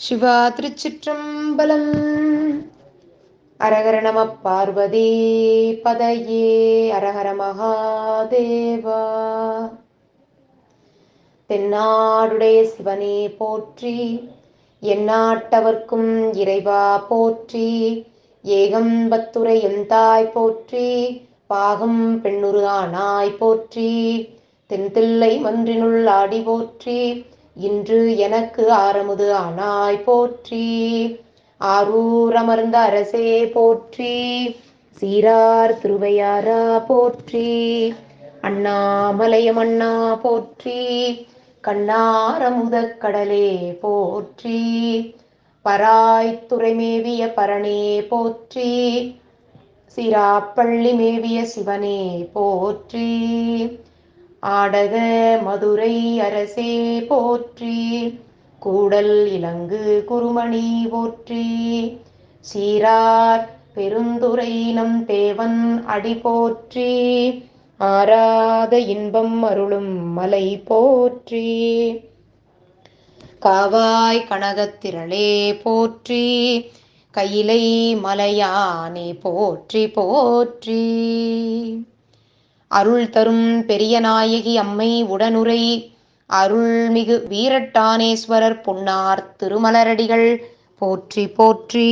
சிவா திருச்சிற்றம்பலம். அரகர நம பார்வதி பதையே அரஹர மகாதேவா. தென்னாடுடைய சிவனே போற்றி எந்நாட்டவர்க்கும் இறைவா போற்றி ஏகம்பத்துரை எந்தாய் போற்றி பாகம் பெண்ணுரு ஆனாய் போற்றி தென்தில்லை மன்றினுள் ஆடி போற்றி இன்று எனக்கு ஆரமுது ஆனாய் போற்றி. ஆரூர் அமர்ந்த அரசே போற்றி. சீரார் திருவையாரா போற்றி. அண்ணாமலையம் அண்ணா போற்றி. கண்ணாரமுத கடலே போற்றி. பராய்த்துறை மேவிய பரணே போற்றி. சிராப்பள்ளி மேவிய சிவனே போற்றி. ஆடக மதுரை அரசே போற்றி கூடல் இலங்கு குருமணி போற்றி. சீரார் பெருந்துரை நம் தேவன் அடி போற்றி ஆராத இன்பம் அருளும் மலை போற்றி. காவாய் கனகத்திரளே போற்றி கையிலை மலையானே போற்றி போற்றி. அருள் தரும் பெரிய நாயகி அம்மை உடனுரை. அருள்மிகு வீரட்டானேஸ்வரர் பொன்னார் திருமலரடிகள். போற்றி போற்றி.